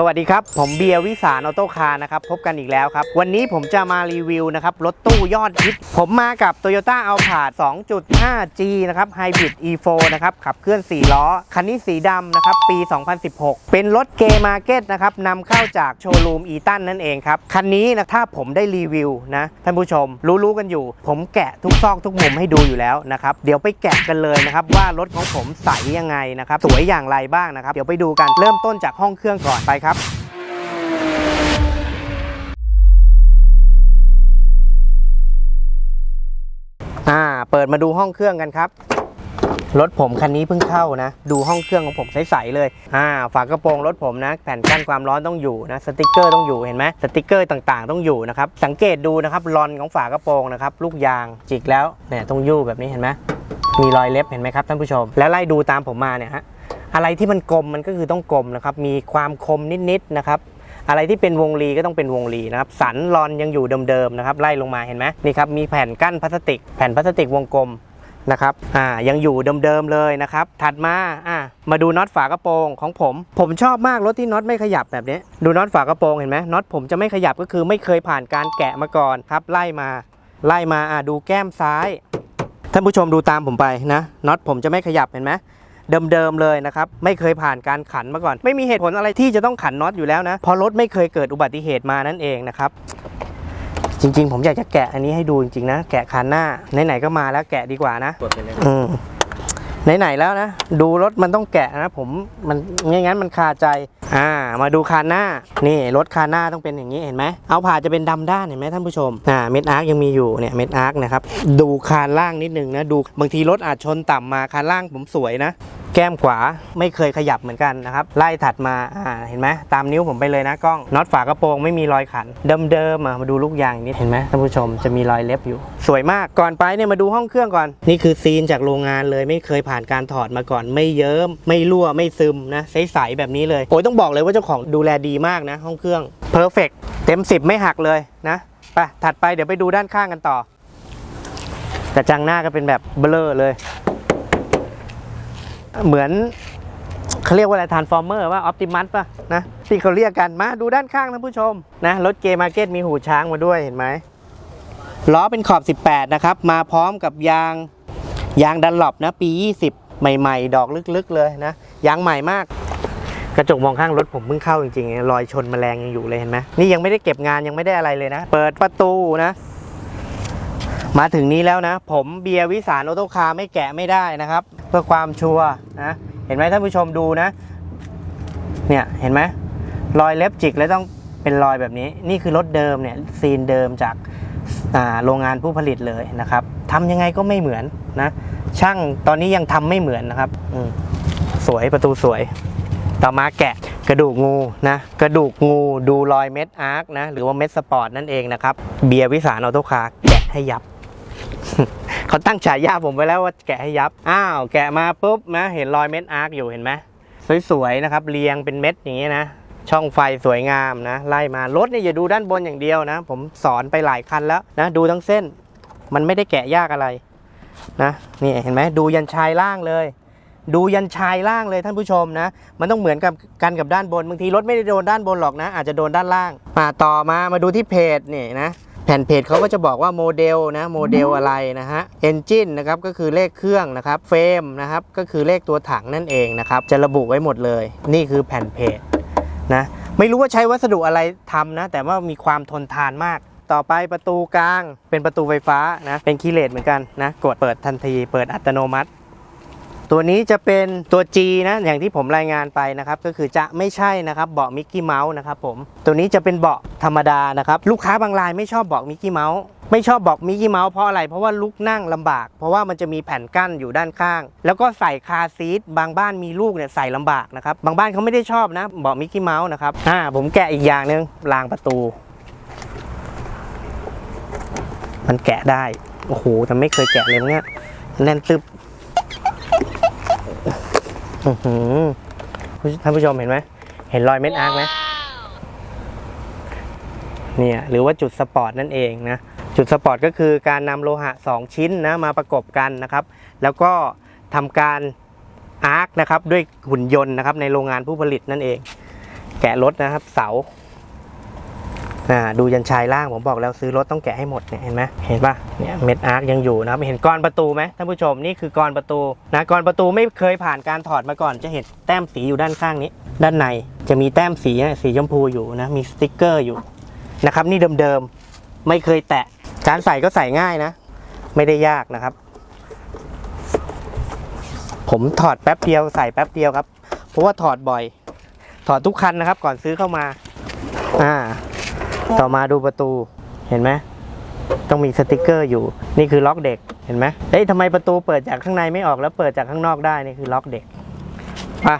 สวัสดีครับ ผมเบียร์วิสารออโต้คาร์นะครับ พบกันอีกแล้วครับ วันนี้ผมจะมารีวิวนะครับ รถตู้ยอดฮิต ผมมากับ Toyota a l p a 2.5G นะครับ Hybrid E4 นะครับ ขับเคลื่อน 4 ล้อ คันนี้สีดำนะครับ ปี 2016 เป็นรถเกมาร์เก็ตนะครับนำเข้าจากโชว์รูมอีตันนั่นเองครับ คันนี้นะถ้าผมได้รีวิวนะ ท่านผู้ชม รู้ๆกันอยู่ ผมแกะทุกซอกทุกมุมให้ดูอยู่แล้วนะครับเดี๋ยวไปแกะกันเลยนะครับว่ารถของผมใสยังไงนะครับสวยอย่างไรบ้างนะครับเดี๋ยวไปดูกันเริ่มต้นจากห้องเครื่องก่อนไปครับอ่าเปิดมาดูห้องเครื่องกันครับ รถผมคันนี้เพิ่งเข้านะ ดูห้องเครื่องของผมใสๆเลยอ่าฝากระโปรงรถผมนะ แผ่นกั้นความร้อนต้องอยู่นะสติกเกอร์ต้องอยู่เห็นไหมสติกเกอร์ต่างๆ ต้องอยู่นะครับสังเกตดูนะครับรอนของฝากระโปรงนะครับลูกยางจิกแล้วเนี่ยต้องยู่แบบนี้เห็นไหมมีรอยเล็บเห็นไหมครับท่านผู้ชม แล้วไล่ดูตามผมมาเนี่ยฮะ อะไรที่มันกลมมันก็คือต้องกลมนะครับ มีความคมนิดๆนะครับอะไรที่เป็นวงรีก็ต้องเป็นวงรีนะครับสันรอนยังอยู่เดิมๆนะครับไล่ลงมาเห็นไหมนี่ครับมีแผ่นกั้นพลาสติก แผ่นพลาสติกวงกลมนะครับอ่ายังอยู่เดิมๆเลยนะครับ ถัดมาอ่ามาดูน็อตฝากระโปรงของผม ผมชอบมากรถที่น็อตไม่ขยับแบบนี้ดูน็อตฝากระโปรงเห็นไหมน็อตผมจะไม่ขยับก็คือไม่เคยผ่านการแกะมาก่อนครับ ไล่มาไล่มาอ่าดูแก้มซ้าย ท่านผู้ชมดูตามผมไปนะน็อตผมจะไม่ขยับเห็นไหม เดิมๆเลยนะครับ ไม่เคยผ่านการขันมาก่อน ไม่มีเหตุผลอะไรที่จะต้องขันน็อตอยู่แล้วนะเพราะรถไม่เคยเกิดอุบัติเหตุมานั่นเองนะครับจริงๆ ผมอยากจะแกะอันนี้ให้ดูจริงๆนะ แกะคันหน้า ไหนๆก็มาแล้วแกะดีกว่านะกดไปเลยอืมไหนๆแล้วนะ ดูรถมันต้องแกะนะ ผมมันไม่งั้นมันคาใจ อ่า มาดูคานหน้า นี่รถคานหน้าต้องเป็นอย่างนี้เห็นไหมเอาผ่าจะเป็นดำด้านเห็นไหมท่านผู้ชมอ่าเม็ดอาร์คยังมีอยู่เนี่ยเม็ดอาร์คนะครับดูคานล่างนิดนึงนะดูบางทีรถอาจชนต่ำมาคานล่างผมสวยนะ แก้มขวาไม่เคยขยับเหมือนกันนะครับ ไล่ถัดมาอ่าเห็นไหมตามนิ้วผมไปเลยนะกล้องน็อตฝากระโปรงไม่มีรอยขัน เดิมๆอะมาดูลูกยางนิดเห็นไหมท่านผู้ชมจะมีรอยเล็บอยู่ สวยมากก่อนไปเนี่ยมาดูห้องเครื่องก่อน นี่คือซีนจากโรงงานเลยไม่เคยผ่านการถอดมาก่อน ไม่เยิ้มไม่รั่วไม่ซึมนะใสๆแบบนี้เลยโอ้ยต้องบอกเลยว่าเจ้าของดูแลดีมากนะ ห้องเครื่องเพอร์เฟกเต็ม 10 ไม่หักเลยนะไปถัดไปเดี๋ยวไปดูด้านข้างกันต่อกระจังหน้าก็เป็นแบบเบลอเลย เหมือนเขาเรียกว่าอะไรทานฟอร์เมอร์ว่าออ t ติมัสป่ะนะที่เขาเรียกกันมาดูด้านข้างท่านผู้ชมนะรถเกมาร์เก็ตมีหูช้างมาด้วยเห็นไหมล้อเป็นขอบ 18 นะครับ มาพร้อมกับยางยางดันหลบนะปี 20 ใหม่ ๆ ดอกลึกๆเลยนะยางใหม่มาก กระจกมองข้างรถผมเพิ่งเข้าจริงๆรอยชนแมลงยังอยู่เลยเห็นไหมนี่ยังไม่ได้เก็บงานยังไม่ได้อะไรเลยนะ เปิดประตูนะ มาถึงนี้แล้วนะ ผมเบียร์วิสารออโต้คาร์ไม่แกะไม่ได้นะครับ เพื่อความชัวร์นะเห็นไหมท่านผู้ชมดูนะ เนี่ยเห็นไหมรอยเล็บจิกแล้วต้องเป็นรอยแบบนี้ นี่คือรถเดิมเนี่ยซีนเดิมจากาโรงงานผู้ผลิตเลยนะครับทำยังไงก็ไม่เหมือนนะ ช่างตอนนี้ยังทำไม่เหมือนนะครับสวยประตูสวย ต่อมาแกะกระดูกงูนะกระดูกงูดูรอยเม็ดอาร์คนะหรือว่าเม็ดสปอร์ตนั่นเองนะครับ เบียร์วิสารออโต้คาร์แกะให้ยับ เขาตั้งฉายาผมไว้แล้วว่าแกะให้ยับ อ้าว แกะมาปุ๊บนะ เห็นรอยเม็ดอาร์คอยู่เห็นไหมสวยๆนะครับ เรียงเป็นเม็ดอย่างนี้นะ ช่องไฟสวยงามนะ ไล่มารถเนี่ยอย่าดูด้านบนอย่างเดียวนะ ผมสอนไปหลายคันแล้วนะ ดูทั้งเส้น มันไม่ได้แกะยากอะไรนะนี่เห็นไหมดูยันชายล่างเลย ดูยันชายล่างเลยท่านผู้ชมนะ มันต้องเหมือนกับกันกับด้านบนบางทีรถไม่ได้โดนด้านบนหรอกนะ อาจจะโดนด้านล่างมาต่อมามาดูที่เพจนี่นะ แผ่นเพจเขาก็จะบอกว่าโมเดลนะโมเดลอะไรนะฮะเอนจินนะครับก็คือเลขเครื่องนะครับเฟรมนะครับก็คือเลขตัวถังนั่นเองนะครับจะระบุไว้หมดเลย นี่คือแผ่นเพจนะไม่รู้ว่าใช้วัสดุอะไรทำนะ แต่ว่ามีความทนทานมาก ต่อไปประตูกลางเป็นประตูไฟฟ้านะเป็นคีย์เลสเหมือนกันนะกดเปิดทันที เปิดอัตโนมัติ ตัวนี้จะเป็นตัว G นะอย่างที่ผมรายงานไปนะครับก็คือจะไม่ใช่นะครับเบาะมิกกี้เมาส์นะครับผมตัวนี้จะเป็นเบาะธรรมดานะครับลูกค้าบางรายไม่ชอบเบาะมิกกี้เมาส์ไม่ชอบเบาะมิกกี้เมาส์เพราะอะไร เพราะว่าลุกนั่งลำบาก เพราะว่ามันจะมีแผ่นกั้นอยู่ด้านข้าง แล้วก็ใส่คาซีทบางบ้านมีลูกเนี่ยใส่ลำบากนะครับ บางบ้านเขาไม่ได้ชอบนะเบาะมิกกี้เมาส์นะครับอ่าผมแกะอีกอย่างหนึงรางประตู มันแกะได้ โอ้โหแต่ไม่เคยแกะเลยเนี่ยแน่นตึบ ท่านผู้ชมเห็นไหม เห็นรอยเม็ดอาร์คไหมเนี่ยหรือว่าจุดสปอร์ตนั่นเองนะ จุดสปอร์ตก็คือการนำโลหะ 2 ชิ้นนะมาประกบกันนะครับ แล้วก็ทำการอาร์คนะครับด้วยหุ่นยนต์นะครับในโรงงานผู้ผลิตนั่นเอง แกะรถนะครับเสา อ่าดูยันชายล่างผมบอกแล้วซื้อรถต้องแกะให้หมดเนี่ยเห็นไหมเห็นปะเนี่ยเม็ดอาร์คยังอยู่นะครับเห็นกรอนประตูไหมท่านผู้ชมนี่คือกรอนประตูนะกรอนประตูไม่เคยผ่านการถอดมาก่อนจะเห็นแต้มสีอยู่ด้านข้างนี้ ด้านในจะมีแต้มสีสีชมพูอยู่นะมีสติกเกอร์อยู่นะครับนี่เดิมๆไม่เคยแตะการใส่ก็ใส่ง่ายนะ ไม่ได้ยากนะครับ ผมถอดแป๊บเดียวใส่แป๊บเดียวครับ เพราะว่าถอดบ่อย ถอดทุกคันนะครับ ก่อนซื้อเข้ามา อ่า ต่อมาดูประตูเห็นไหมต้องมีสติกเกอร์อยู่ นี่คือล็อกเด็กเห็นไหมเฮ้ยทำไมประตูเปิดจากข้างในไม่ออกแล้วเปิดจากข้างนอกได้นี่คือล็อกเด็กอะ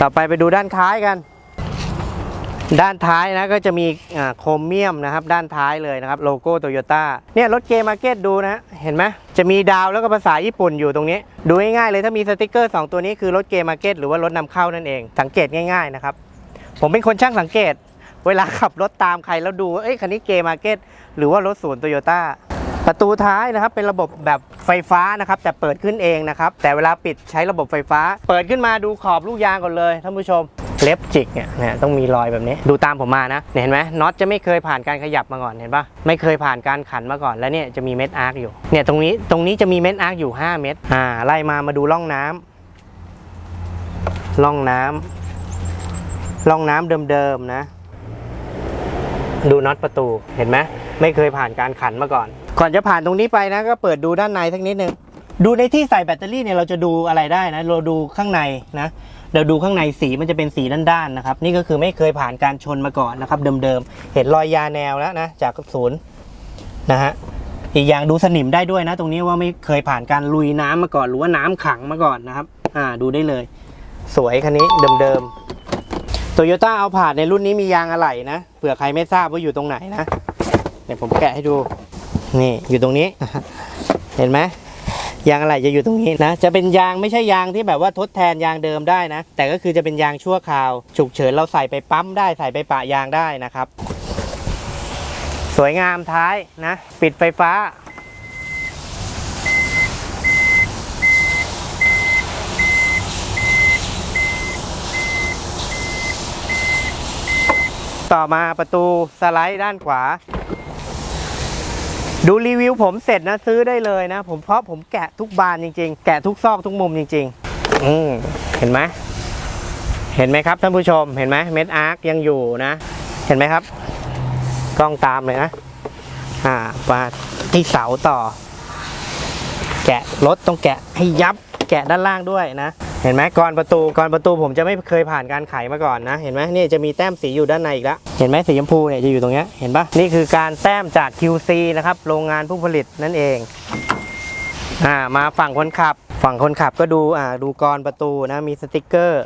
ต่อไปไปดูด้านท้ายกัน ด้านท้ายนะก็จะมีโครเมียมนะครับ ด้านท้ายเลยนะครับโลโก้โตโยต้าเนี่ยรถเกมาร์เก็ตดูนะเห็นไหมจะมีดาวแล้วก็ภาษาญี่ปุ่นอยู่ตรงนี้ ดูง่ายๆเลยถ้ามีสติกเกอร์ 2 ตัวนี้คือรถเกมมาร์เก็ตหรือว่ารถนำเข้านั่นเองสังเกตง่าย ๆนะครับผมเป็นคนช่างสังเกต เวลาขับรถตามใครแล้วดูว่าเอ้ยคันนี้เกมาร์เก็ตหรือว่ารถศูนย์โตโยต้าประตูท้ายนะครับเป็นระบบแบบไฟฟ้านะครับแต่เปิดขึ้นเองนะครับแต่เวลาปิดใช้ระบบไฟฟ้า เปิดขึ้นมาดูขอบลูกยางก่อนเลยท่านผู้ชมเล็บจิกเนี่ยนะต้องมีรอยแบบนี้ดูตามผมมานะเนี่ยเห็นไหมน็อตจะไม่เคยผ่านการขยับมาก่อนเห็นปะไม่เคยผ่านการขันมาก่อนแล้วเนี่ยจะมีเม็ดอาร์คอยู่เนี่ยตรงนี้ตรงนี้จะมีเม็ดอาร์คอยู่ 5 เม็ดอ่าไล่มามาดูร่องน้ำร่องน้ำร่องน้ำเดิมๆนะ ดูน็อตประตูเห็นไหมไม่เคยผ่านการขันมาก่อน ก่อนจะผ่านตรงนี้ไปนะก็เปิดดูด้านในสักนิดนึงดูในที่ใส่แบตเตอรี่เนี่ยเราจะดูอะไรได้นะเราดูข้างในนะเราดูข้างในสีมันจะเป็นสีด้านๆนะครับ นี่ก็คือไม่เคยผ่านการชนมาก่อนนะครับ เดิมๆเห็นรอยยาแนวแล้วนะจากศูนย์นะฮะอีกอย่างดูสนิมได้ด้วยนะ ตรงนี้ว่าไม่เคยผ่านการลุยน้ำมาก่อน หรือว่าน้ำขังมาก่อนนะครับ อ่าดูได้เลย สวยคันนี้เดิมๆ โตโยต้าเอาผาดในรุ่นนี้มียางอะไหล่นะเผื่อใครไม่ทราบว่าอยู่ตรงไหนนะเดี๋ยวผมแกะให้ดูนี่อยู่ตรงนี้ เห็นไหมยางอะไหล่จะอยู่ตรงนี้นะ จะเป็นยางไม่ใช่ยางที่แบบว่าทดแทนยางเดิมได้นะ แต่ก็คือจะเป็นยางชั่วคราว ฉุกเฉินเราใส่ไปปั๊มได้ใส่ไปปะยางได้นะครับ สวยงามท้ายนะ ปิดไฟฟ้า ต่อมาประตูสไลด์ด้านขวา ดูรีวิวผมเสร็จนะซื้อได้เลยนะ ผมเพราะผมแกะทุกบานจริง ๆ แกะทุกซอกทุกมุมจริง ๆ อืมเห็นไหมเห็นไหมครับท่านผู้ชมเห็นไหมเม็ดอาร์คยังอยู่นะ เห็นไหมครับ กล้องตามเลยนะอ่ามาที่เสาต่อ แกะรถต้องแกะให้ยับแกะด้านล่างด้วยนะ เห็นไหมกรอนประตูกรอนประตูผมจะไม่เคยผ่านการไขมาก่อนนะ เห็นไหมนี่จะมีแต้มสีอยู่ด้านในอีกแล้วเห็นไหมสีชมพูเนี่ยจะอยู่ตรงนี้เห็นปะนี่คือการแต้มจาก QC นะครับโรงงานผู้ผลิตนั่นเองอ่ามาฝั่งคนขับ ฝั่งคนขับก็ดูอ่าดูกรอนประตูนะมีสติกเกอร์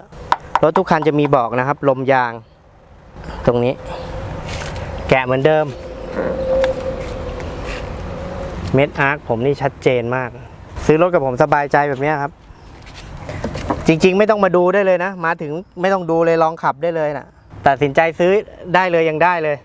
รถทุกคันจะมีบอกนะครับ ลมยาง ตรงนี้ แกะเหมือนเดิม เม็ดอาร์คผมนี่ชัดเจนมาก ซื้อรถกับผมสบายใจแบบนี้ครับ จริง ๆ ไม่ต้องมาดูได้เลยนะ มาถึงไม่ต้องดูเลยลองขับได้เลยนะตัดสินใจซื้อได้เลยยังได้เลย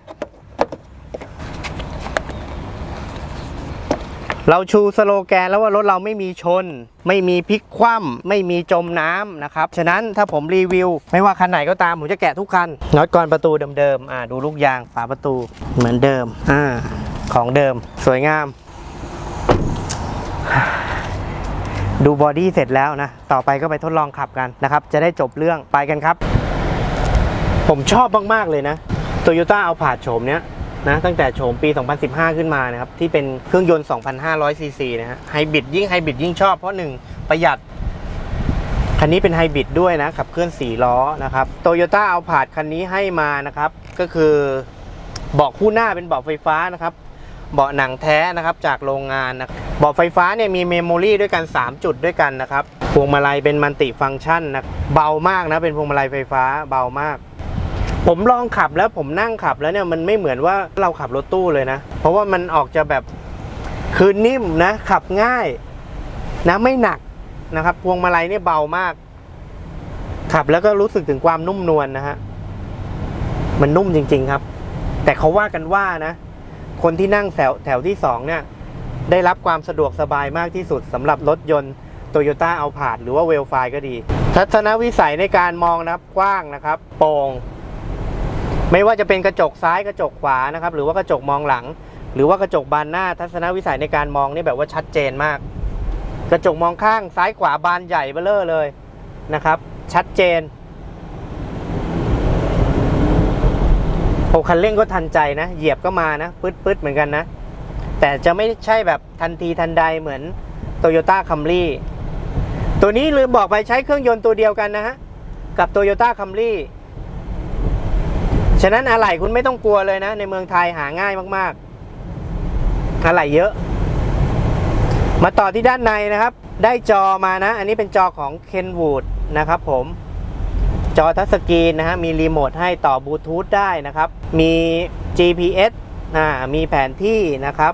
เราชูสโลแกนแล้วว่ารถเราไม่มีชน ไม่มีพลิกคว่ำไม่มีจมน้ำนะครับ ฉะนั้นถ้าผมรีวิว ไม่ว่าคันไหนก็ตาม ผมจะแกะทุกคันน็อตกรอนประตูเดิมๆอ่าดูลูกยางฝาประตูเหมือนเดิมอ่าของเดิมสวยงาม ดูบอดี้เสร็จแล้วนะ ต่อไปก็ไปทดลองขับกันนะครับ จะได้จบเรื่องไปกันครับ ผมชอบมากๆเลยนะโตโยต้าเอาผาดโฉมเนี้ยนะตั้งแต่โฉมปี 2015 ขึ้นมานะครับ ที่เป็นเครื่องยนต์ 2,500 ซีซีนะฮะไฮบริดยิ่งไฮบริดยิ่งชอบ เพราะหนึ่งประหยัด คันนี้เป็นไฮบริดด้วยนะ ขับเคลื่อน 4 ล้อนะครับโตโยต้าเอาผาดคันนี้ให้มานะครับ ก็คือเบาะคู่หน้าเป็นเบาะไฟฟ้านะครับ เบาะหนังแท้นะครับจากโรงงานนะเบาะไฟฟ้าเนี่ยมีเมมโมรี่ด้วยกัน 3 จุดด้วยกันนะครับพวงมาลัยเป็นมัลติฟังก์ชันนะเบามากนะเป็นพวงมาลัยไฟฟ้าเบามาก ผมลองขับแล้วผมนั่งขับแล้วเนี่ยมันไม่เหมือนว่าเราขับรถตู้เลยนะ เพราะว่ามันออกจะแบบคือนิ่มนะขับง่ายนะไม่หนักนะครับ พวงมาลัยเนี่ยเบามาก ขับแล้วก็รู้สึกถึงความนุ่มนวลนะฮะมันนุ่มจริง ๆครับ แต่เขาว่ากันว่านะ คนที่นั่งแถวแถวที่สองเนี่ยได้รับความสะดวกสบายมากที่สุดสำหรับรถยนต์ Toyota a l p a r d หรือว่า w e l f i ก็ดี ทัศนวิสัยในการมองนะครับกว้างนะครับ โปร่งไม่ว่าจะเป็นกระจกซ้ายกระจกขวานะครับ หรือว่ากระจกมองหลัง หรือว่ากระจกบานหน้า ทัศนวิสัยในการมองนี่แบบว่าชัดเจนมาก กระจกมองข้างซ้ายขวาบานใหญ่เบ้อเร่อเลยนะครับ ชัดเจน โอ้คันเร่งก็ทันใจนะ เหยียบก็มานะปื๊ดปื๊ดเหมือนกันนะ แต่จะไม่ใช่แบบทันทีทันใดเหมือน Toyota Camry ตัวนี้ลืมบอกไปใช้เครื่องยนต์ตัวเดียวกันนะฮะ กับ Toyota Camry ฉะนั้นอะไหล่คุณไม่ต้องกลัวเลยนะ ในเมืองไทยหาง่ายมากๆอะไหล่เยอะ มาต่อที่ด้านในนะครับ ได้จอมานะ อันนี้เป็นจอของ Kenwood นะครับผม จอทัชสกรีนนะฮะมีรีโมทให้ต่อบลูทูธได้นะครับ มี GPS อ่ามีแผนที่นะครับ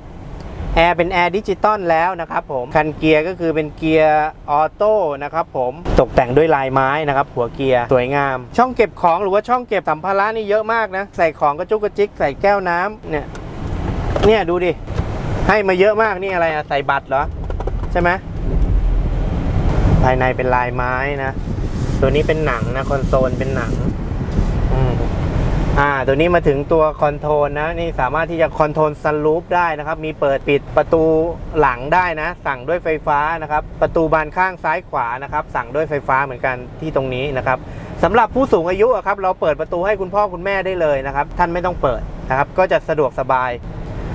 แอร์เป็นแอร์ดิจิตอลแล้วนะครับผม คันเกียร์ก็คือเป็นเกียร์ออโต้นะครับผมตกแต่งด้วยลายไม้นะครับ หัวเกียร์สวยงาม ช่องเก็บของหรือว่าช่องเก็บสัมภาระนี่เยอะมากนะ ใส่ของกระจุกกระจิกใส่แก้วน้ำเนี่ยเนี่ยดูดิ ให้มาเยอะมากนี่อะไรอะใส่บัตรเหรอ ใช่ไหมภายในเป็นลายไม้นะ ตัวนี้เป็นหนังนะคอนโซลเป็นหนังอ่าตัวนี้มาถึงตัวคอนโทรลนะนี่สามารถที่จะคอนโทรลซันรูฟได้นะครับ มีเปิดปิดประตูหลังได้นะ สั่งด้วยไฟฟ้านะครับ ประตูบานข้างซ้ายขวานะครับ สั่งด้วยไฟฟ้าเหมือนกันที่ตรงนี้นะครับสำหรับผู้สูงอายุครับเราเปิดประตูให้คุณพ่อคุณแม่ได้เลยนะครับ ท่านไม่ต้องเปิดนะครับ ก็จะสะดวกสบาย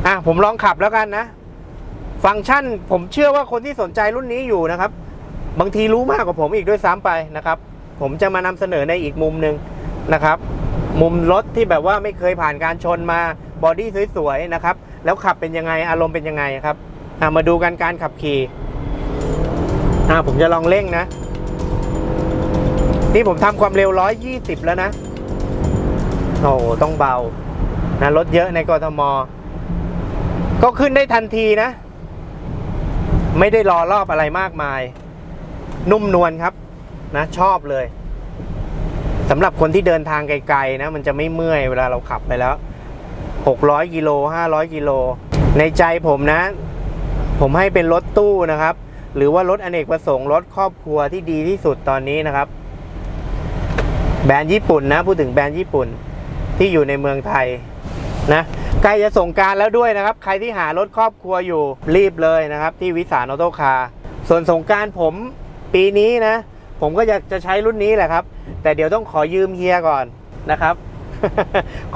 อะผมลองขับแล้วกันนะ ฟังก์ชันผมเชื่อว่าคนที่สนใจรุ่นนี้อยู่นะครับ บางทีรู้มากกว่าผมอีกด้วยซ้ำไปนะครับ ผมจะมานำเสนอในอีกมุมหนึ่งนะครับ มุมรถที่แบบว่าไม่เคยผ่านการชนมาบอดี้สวยๆนะครับ แล้วขับเป็นยังไงอารมณ์เป็นยังไงครับมาดูกันการขับขี่ผมจะลองเร่งนะ นี่ผมทำความเร็ว 120 แล้วนะ โอ้ต้องเบานะรถเยอะในกรทม ก็ขึ้นได้ทันทีนะ ไม่ได้รอรอบอะไรมากมาย นุ่มนวลครับ นะชอบเลยสำหรับคนที่เดินทางไกลๆนะ มันจะไม่เมื่อยเวลาเราขับไปแล้ว 600กิโล500กิโลในใจผมนะ ผมให้เป็นรถตู้นะครับ หรือว่ารถอเนกประสงค์รถครอบครัวที่ดีที่สุดตอนนี้นะครับ แบรนด์ญี่ปุ่นนะพูดถึงแบรนด์ญี่ปุ่นที่อยู่ในเมืองไทยนะใกล้จะส่งการแล้วด้วยนะครับ ใครที่หารถครอบครัวอยู่รีบเลยนะครับ ที่วิสานออโต้คาร์ส่วนสงการผมปีนี้นะ ผมก็อยากจะใช้รุ่นนี้แหละครับ แต่เดี๋ยวต้องขอยืมเฮียก่อนนะครับ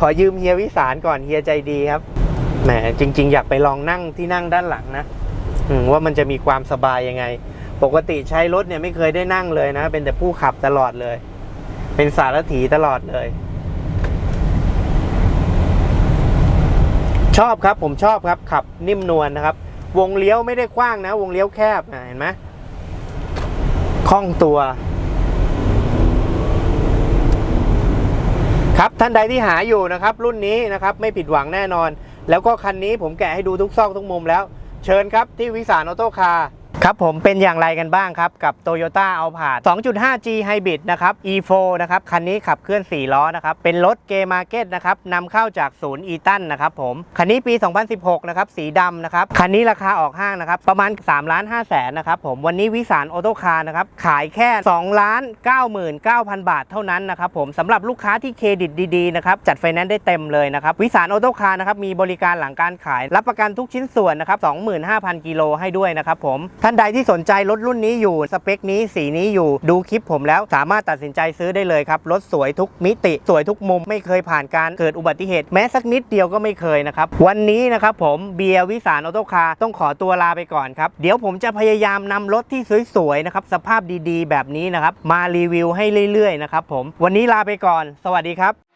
ขอยืมเฮียวิสารก่อนเฮียใจดีครับแหมจริง ๆ อยากไปลองนั่งที่นั่งด้านหลังนะว่ามันจะมีความสบายยังไง ปกติใช้รถเนี่ยไม่เคยได้นั่งเลยนะ เป็นแต่ผู้ขับตลอดเลย เป็นสารถีตลอดเลย ชอบครับผมชอบครับขับนิ่มนวลนะครับ วงเลี้ยวไม่ได้กว้างนะ วงเลี้ยวแคบเห็นไหม คล่องตัว ครับท่านใดที่หาอยู่นะครับ รุ่นนี้นะครับไม่ผิดหวังแน่นอน แล้วก็คันนี้ผมแกะให้ดูทุกซอกทุกมุมแล้ว เชิญครับที่วิสานออโต้คาร์ ครับผมเป็นอย่างไรกันบ้างครับ กับ Toyota a l p a 2.5G Hybrid นะครับ E4 นะครับ คันนี้ขับเคลื่อน 4 ล้อนะครับ เป็นรถเกมาร์เก็ตนะครับนำเข้าจากศูนย์อีตันนะครับผม คันนี้ปี 2016 นะครับ สีดำนะครับ คันนี้ราคาออกห้างนะครับ ประมาณ3ล้าน5แสนนะครับผม วันนี้วิสานออโต้คาร์นะครับ ขายแค่2ล้าน99,000 บาทเท่านั้นนะครับผมสำหรับลูกค้าที่เครดิตดีๆนะครับจัดไฟแนนซ์ได้เต็มเลยนะครับวิสานออโต้คาร์นะครับมีบริการหลังการขาย รับประกันทุกชิ้นส่วนนะครับ25,000กิโลให้ด้วยนะครับผมท่าานใดที่สนใจรถรุ่นนี้อยู่ สเปคนี้สีนี้อยู่ ดูคลิปผมแล้วสามารถตัดสินใจซื้อได้เลยครับ รถสวยทุกมิติ สวยทุกมุม ไม่เคยผ่านการเกิดอุบัติเหตุแม้สักนิดเดียวก็ไม่เคยนะครับ วันนี้นะครับผมเบียร์วิสานออโต้คาร์ต้องขอตัวลาไปก่อนครับ เดี๋ยวผมจะพยายามนำรถที่สวยๆนะครับสภาพดีๆ แบบนี้นะครับมารีวิวให้เรื่อยๆนะครับผมวันนี้ลาไปก่อน สวัสดีครับ